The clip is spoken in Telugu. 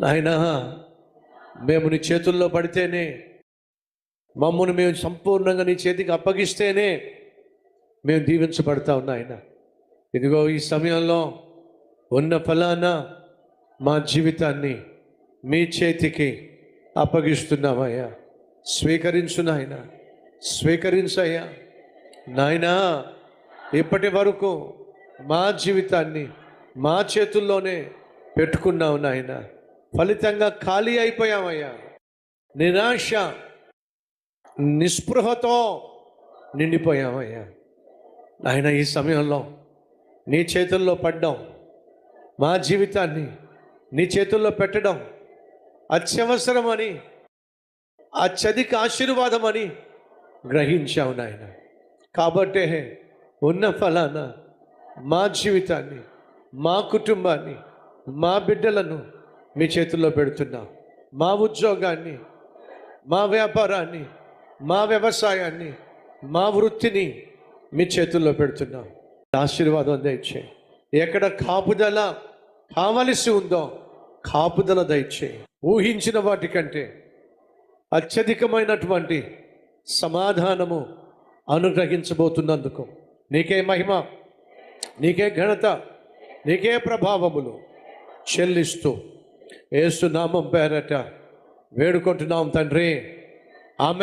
నాయనా మేము నీ చేతుల్లో పడితేనే మమ్మల్ని మేము సంపూర్ణంగా నీ చేతికి అప్పగిస్తేనే మేము దీవించబడతా ఉన్నాయన ఇదిగో ఈ సమయంలో ఉన్న ఫలాన మా జీవితాన్ని మీ చేతికి అప్పగిస్తున్నామయ్యా స్వీకరించు నాయన స్వీకరించయ్యా. నాయనా ఇప్పటి వరకు మా జీవితాన్ని మా చేతుల్లోనే పెట్టుకున్నావు నాయనా. ఫలితంగా ఖాళీ అయిపోయామయ్యా. నిరాశ నిస్పృహతో నిండిపోయామయ్యా. నాయన ఈ సమయంలో నీ చేతుల్లో పడ్డం మా జీవితాన్ని నీ చేతుల్లో పెట్టడం అత్యవసరమని అత్యధిక ఆశీర్వాదమని గ్రహించావు నాయన. కాబట్టే ఉన్న ఫలాన మా జీవితాన్ని మా కుటుంబాన్ని మా బిడ్డలను మీ చేతుల్లో పెడుతున్నా. మా ఉద్యోగాన్ని మా వ్యాపారాన్ని మా వ్యవసాయాన్ని మా వృత్తిని మీ చేతుల్లో పెడుతున్నాం. ఆశీర్వాదం దయచే. ఎక్కడ కాపుదల కావలసి ఉందో కాపుదల దయచే. ఊహించిన వాటికంటే అత్యధికమైనటువంటి సమాధానము అనుగ్రహించబోతున్నందుకు నీకే మహిమ నీకే ఘనత నీకే ప్రభావములు చెల్లిస్తూ ఏసునామం పేరట వేడుకుంటున్నాం తండ్రి. ఆమె